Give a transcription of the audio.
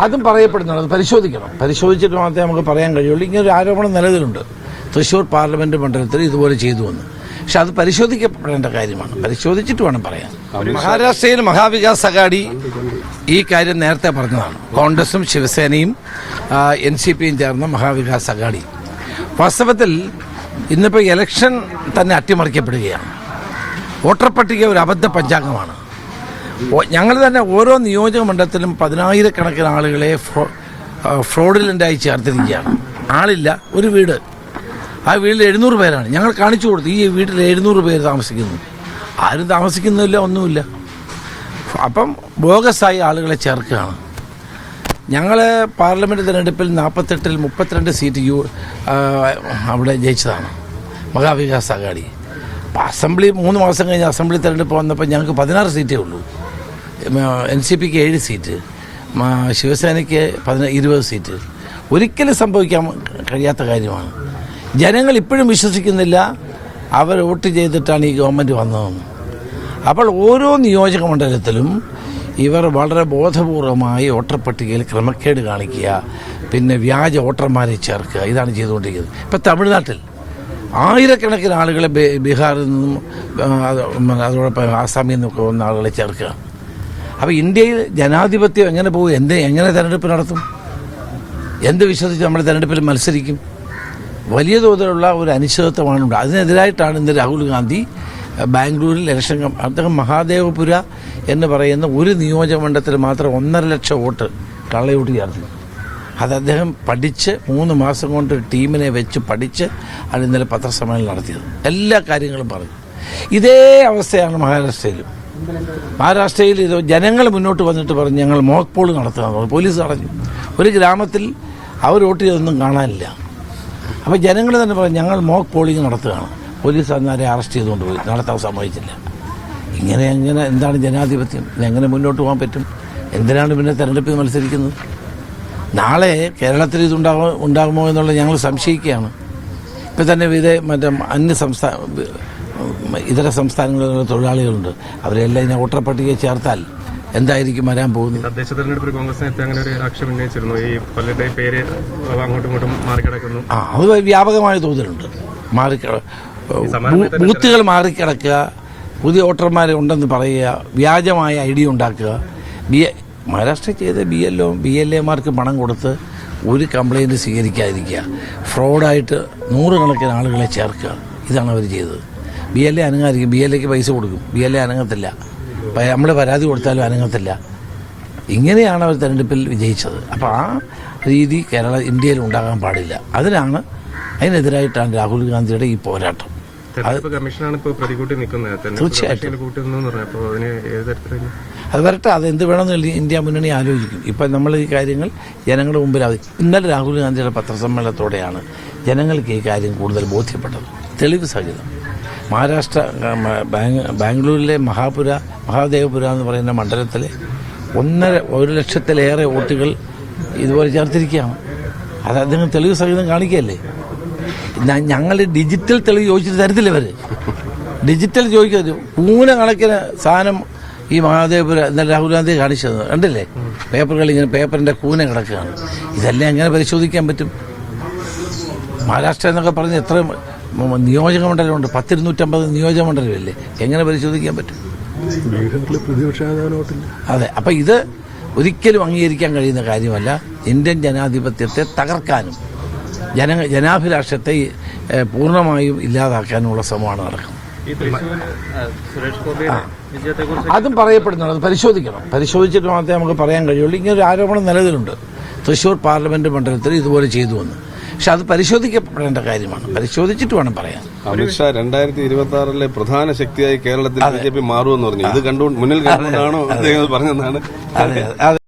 അതും പറയപ്പെടുന്നുണ്ട്. അത് പരിശോധിക്കണം. പരിശോധിച്ചിട്ട് മാത്രമേ നമുക്ക് പറയാൻ കഴിയുള്ളൂ. ഇങ്ങനെ ഒരു ആരോപണം നിലവിലുണ്ട്. തൃശൂർ പാർലമെന്റ് മണ്ഡലത്തിൽ ഇതുപോലെ ചെയ്തു വന്ന് പക്ഷെ അത് പരിശോധിക്കപ്പെടേണ്ട കാര്യമാണ്. പരിശോധിച്ചിട്ട് വേണം പറയാൻ. മഹാരാഷ്ട്രയിൽ മഹാവികാസ് അഗാഡി ഈ കാര്യം നേരത്തെ പറഞ്ഞതാണ്. കോൺഗ്രസും ശിവസേനയും എൻ സി പിയും ചേർന്ന മഹാവികാസ് അഗാഡി. വാസ്തവത്തിൽ ഇന്നിപ്പോൾ ഇലക്ഷൻ തന്നെ അട്ടിമറിക്കപ്പെടുകയാണ്. വോട്ടർ പട്ടിക ഒരു അബദ്ധ പഞ്ചാംഗമാണ്. ഞങ്ങൾ തന്നെ ഓരോ നിയോജക മണ്ഡലത്തിലും പതിനായിരക്കണക്കിന് ആളുകളെ ഫ്രോഡിലന്റായി ചേർത്തിരിക്കുകയാണ്. ആളില്ല ഒരു വീട്. ആ വീട്ടിൽ എഴുന്നൂറ് പേരാണ്. ഞങ്ങൾ കാണിച്ചു കൊടുത്തു ഈ വീട്ടിൽ എഴുന്നൂറ് പേര് താമസിക്കുന്നു. ആരും താമസിക്കുന്നില്ല ഒന്നുമില്ല. അപ്പം ബോഗസായി ആളുകളെ ചേർക്കുകയാണ്. ഞങ്ങൾ പാർലമെന്റ് തിരഞ്ഞെടുപ്പിൽ നാൽപ്പത്തെട്ടിൽ മുപ്പത്തിരണ്ട് സീറ്റ് യു അവിടെ ജയിച്ചതാണ്. മഹാവികാസ് അഗാഡി അസംബ്ലി മൂന്ന് മാസം കഴിഞ്ഞ് അസംബ്ലി തിരഞ്ഞെടുപ്പ് വന്നപ്പോൾ ഞങ്ങൾക്ക് പതിനാറ് സീറ്റേ ഉള്ളൂ. എൻ സി പിക്ക് ഏഴ് സീറ്റ് ശിവസേനയ്ക്ക് പതിന ഇരുപത് സീറ്റ്. ഒരിക്കലും സംഭവിക്കാൻ കഴിയാത്ത കാര്യമാണ്. ജനങ്ങൾ ഇപ്പോഴും വിശ്വസിക്കുന്നില്ല അവർ വോട്ട് ചെയ്തിട്ടാണ് ഈ ഗവൺമെന്റ് വന്നതെന്ന്. അപ്പോൾ ഓരോ നിയോജക മണ്ഡലത്തിലും ഇവർ വളരെ ബോധപൂർവമായി വോട്ടർ പട്ടികയിൽ ക്രമക്കേട് കാണിക്കുക പിന്നെ വ്യാജ വോട്ടർമാരെ ചേർക്കുക ഇതാണ് ചെയ്തുകൊണ്ടിരിക്കുന്നത്. ഇപ്പം തമിഴ്നാട്ടിൽ ആയിരക്കണക്കിന് ആളുകളെ ബീഹാറിൽ നിന്നും അതോടൊപ്പം ആസാമിൽ നിന്നൊക്കെ വന്ന ആളുകളെ ചേർക്കുക. അപ്പോൾ ഇന്ത്യയിൽ ജനാധിപത്യം എങ്ങനെ പോകും? എന്ത് എങ്ങനെ തെരഞ്ഞെടുപ്പ് നടത്തും? എന്ത് വിശ്വസിച്ച് നമ്മൾ തെരഞ്ഞെടുപ്പിൽ മത്സരിക്കും? വലിയ തോതിലുള്ള ഒരു അനിശ്ചിതത്വമാണ് ഉണ്ട് അതിനെതിരായിട്ടാണ് ഇന്ന് രാഹുൽ ഗാന്ധി ബാംഗ്ലൂരിൽ ഇലക്ഷൻ അദ്ദേഹം മഹാദേവപുര എന്ന് പറയുന്ന ഒരു നിയോജകമണ്ഡലത്തിൽ മാത്രം ഒന്നര ലക്ഷം വോട്ട് കള്ളയോട്ട് ചേർന്നു. അത് അദ്ദേഹം പഠിച്ച് മൂന്ന് മാസം കൊണ്ട് ടീമിനെ വെച്ച് പഠിച്ച് അത് ഇന്നലെ പത്രസമ്മേളനം നടത്തിയത്. എല്ലാ കാര്യങ്ങളും പറഞ്ഞു. ഇതേ അവസ്ഥയാണ് മഹാരാഷ്ട്രയിലും. മഹാരാഷ്ട്രയിൽ ഇത് ജനങ്ങൾ മുന്നോട്ട് വന്നിട്ട് പറഞ്ഞു ഞങ്ങൾ മോക്ക് പോൾ നടത്തുക പോലീസ് തടഞ്ഞു. ഒരു ഗ്രാമത്തിൽ അവർ വോട്ട് ചെയ്തൊന്നും കാണാനില്ല. അപ്പോൾ ജനങ്ങൾ തന്നെ പറഞ്ഞു ഞങ്ങൾ മോക്ക് പോളിംഗ് നടത്തുകയാണ്. പോലീസ് അന്നേരെ അറസ്റ്റ് ചെയ്തുകൊണ്ട് പോയി. നടത്താൻ സമ്മതിച്ചില്ല. ഇങ്ങനെ എങ്ങനെ എന്താണ് ജനാധിപത്യം? എങ്ങനെ മുന്നോട്ട് പോകാൻ പറ്റും? എന്തിനാണ് പിന്നെ തെരഞ്ഞെടുപ്പിൽ മത്സരിക്കുന്നത്? നാളെ കേരളത്തിൽ ഇതുണ്ടാകുമോ ഉണ്ടാകുമോ എന്നുള്ളത് ഞങ്ങൾ സംശയിക്കുകയാണ്. ഇപ്പം തന്നെ വിധേ മറ്റേ അന്യ സംസ്ഥാന ഇതര സംസ്ഥാനങ്ങളിൽ നിന്നുള്ള തൊഴിലാളികളുണ്ട്. അവരെല്ലാം ഇതിനെ വോട്ടർ പട്ടികയിൽ ചേർത്താൽ എന്തായിരിക്കും വരാൻ പോകുന്നത്? തദ്ദേശ തെരഞ്ഞെടുപ്പിൽ കോൺഗ്രസ് നേരത്തെ അങ്ങനെ ഒരു ആക്ഷേപം ഉന്നയിച്ചിരുന്നു. ഈ പലരുടെ പേര് അങ്ങോട്ടും ഇങ്ങോട്ടും മാറിക്കിടക്കുന്നു. ആ അത് വ്യാപകമായ തോതിലുണ്ട്. മാറിക്കിട ബൂത്തുകൾ മാറിക്കിടക്കുക പുതിയ വോട്ടർമാരെ ഉണ്ടെന്ന് പറയുക വ്യാജമായ ഐ ഡി ഉണ്ടാക്കുക. ബി എ മഹാരാഷ്ട്ര ചെയ്ത B L O B L എമാർക്ക് പണം കൊടുത്ത് ഒരു കംപ്ലൈന്റ് സ്വീകരിക്കാതിരിക്കുക. ഫ്രോഡായിട്ട് നൂറുകണക്കിന് ആളുകളെ ചേർക്കുക. ഇതാണ് അവർ ചെയ്തത്. ബി എൽ എ അനങ്ങാതിരിക്കും. ബി എൽ എക്ക് പൈസ കൊടുക്കും. ബി എൽ എ അനങ്ങത്തില്ല. നമ്മൾ പരാതി കൊടുത്താലും അനങ്ങത്തില്ല. ഇങ്ങനെയാണ് അവർ തെരഞ്ഞെടുപ്പിൽ വിജയിച്ചത്. അപ്പോൾ ആ രീതി കേരള ഇന്ത്യയിൽ ഉണ്ടാകാൻ പാടില്ല. അതിനാണ് അതിനെതിരായിട്ടാണ് രാഹുൽ ഗാന്ധിയുടെ ഈ പോരാട്ടം. കമ്മീഷനാണ് ഇപ്പോൾ പ്രതികൂട്ടി നിൽക്കുന്നത്. തീർച്ചയായിട്ടും. അത് വരട്ടെ. അത് എന്ത് വേണമെന്ന് ഇന്ത്യ മുന്നണി ആലോചിക്കും. ഇപ്പം നമ്മൾ ഈ കാര്യങ്ങൾ ജനങ്ങളുടെ മുമ്പിൽ ഇന്നലെ രാഹുൽ ഗാന്ധിയുടെ പത്രസമ്മേളനത്തോടെയാണ് ജനങ്ങൾക്ക് ഈ കാര്യം കൂടുതൽ ബോധ്യപ്പെട്ടത്. തെളിവ് സഹിതം. മഹാരാഷ്ട്ര ബാംഗ്ലൂരിലെ മഹാപുര മഹാദേവപുര എന്ന് പറയുന്ന മണ്ഡലത്തിൽ ഒന്നര ഒരു ലക്ഷത്തിലേറെ വോട്ടുകൾ ഇതുപോലെ ചേർത്തിരിക്കുകയാണ്. അത് അദ്ദേഹം തെളിവ് സഹിതം കാണിക്കുകയല്ലേ? ഞങ്ങൾ ഡിജിറ്റൽ തെളിവ് ചോദിച്ചിട്ട് തരത്തില്ല ഇവർ ഡിജിറ്റൽ ചോദിക്കരുത്. പൂന കണക്കിന് സാധനം ഈ മഹാദേവപുര എന്നാൽ രാഹുൽ ഗാന്ധി കാണിച്ചത്. കണ്ടില്ലേ? പേപ്പറുകൾ ഇങ്ങനെ പേപ്പറിന്റെ കൂന കിടക്കുകയാണ്. ഇതെല്ലാം എങ്ങനെ പരിശോധിക്കാൻ പറ്റും? മഹാരാഷ്ട്ര എന്നൊക്കെ പറഞ്ഞ് എത്ര നിയോജക മണ്ഡലമുണ്ട്. പത്തിരുന്നൂറ്റമ്പത് നിയോജക മണ്ഡലമില്ലേ? എങ്ങനെ പരിശോധിക്കാൻ പറ്റും? അതെ. അപ്പൊ ഇത് ഒരിക്കലും അംഗീകരിക്കാൻ കഴിയുന്ന കാര്യമല്ല. ഇന്ത്യൻ ജനാധിപത്യത്തെ തകർക്കാനും ജന ജനാഭിലാഷത്തെ പൂർണമായും ഇല്ലാതാക്കാനുമുള്ള ശ്രമമാണ് നടക്കുന്നത്. അതും പറയപ്പെടുന്നുണ്ട്. അത് പരിശോധിക്കണം. പരിശോധിച്ചിട്ട് മാത്രമേ നമുക്ക് പറയാൻ കഴിയുള്ളൂ. ഇങ്ങനെ ഒരു ആരോപണം നിലവിലുണ്ട്. തൃശൂർ പാർലമെന്റ് മണ്ഡലത്തിൽ ഇതുപോലെ ചെയ്തു എന്ന് പക്ഷെ അത് പരിശോധിക്കപ്പെടേണ്ട കാര്യമാണ്. പരിശോധിച്ചിട്ട് വേണം പറയാൻ. അമിത്ഷാ രണ്ടായിരത്തി ഇരുപത്തി ആറിലെ പ്രധാന ശക്തിയായി കേരളത്തിൽ ബി ജെ പി മാറുമെന്ന് പറഞ്ഞു. ഇത് കണ്ടു മുന്നിൽ കണ്ടുകൊണ്ടാണോ അദ്ദേഹം പറഞ്ഞതാണ് അതെ. അതെ.